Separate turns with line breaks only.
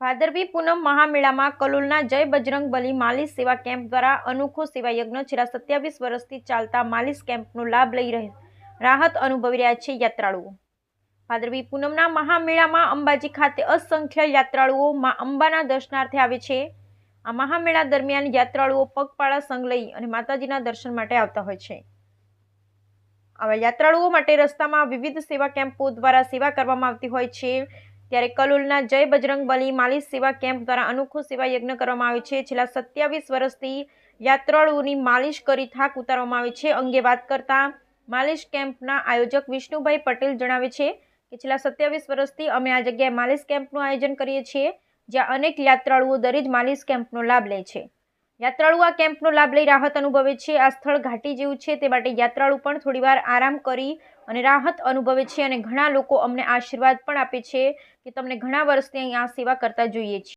ભાદરવી પૂનમ મહામેળામાં કલોલના જય બજરંગ બલી માલિશ સેવા કેમ્પ દ્વારા અનોખો સેવા યજ્ઞ છેલ્લા સત્યાવીસ વર્ષથી ચાલતા માલિશ કેમ્પનો લાભ લઈ રહે રાહત અનુભવી રહ્યા છે યાત્રાળુઓ. ભાદરવી પૂનમના મહામેળામાં અંબાજી ખાતે અસંખ્ય યાત્રાળુઓ મા અંબાના દર્શનાર્થે આવે છે. આ મહામેળા દરમિયાન યાત્રાળુઓ પગપાળા સંગ લઈ અને માતાજીના દર્શન માટે આવતા હોય છે. આવા યાત્રાળુઓ માટે રસ્તામાં વિવિધ સેવા કેમ્પો દ્વારા સેવા કરવામાં આવતી હોય છે. ત્યારે કલોલના જય બજરંગ બલી માલિશ સેવા કેમ્પ દ્વારા અનોખો સેવા યજ્ઞ કરવામાં આવે છે. છેલ્લા સત્યાવીસ વર્ષથી યાત્રાળુઓની માલિશ કરી થાક ઉતારવામાં આવે છે. અંગે વાત કરતા માલિશ કેમ્પના આયોજક વિષ્ણુભાઈ પટેલ જણાવે છે કે છેલ્લા સત્યાવીસ વર્ષથી અમે આ જગ્યાએ માલિશ કેમ્પનું આયોજન કરીએ છીએ, જ્યાં અનેક યાત્રાળુઓ દરેજ માલિશ કેમ્પનો લાભ લે છે. યાત્રાળુ આ કેમ્પનો લાભ લઈ રાહત અનુભવે છે. આ સ્થળ ઘાટી જેવું છે. તે માટે યાત્રાળુ પણ થોડીવાર આરામ કરી અને રાહત અનુભવે છે અને ઘણા લોકો અમને આશીર્વાદ પણ આપે છે કે તમને ઘણા વર્ષથી અહીં આ સેવા કરતા જોઈએ છીએ.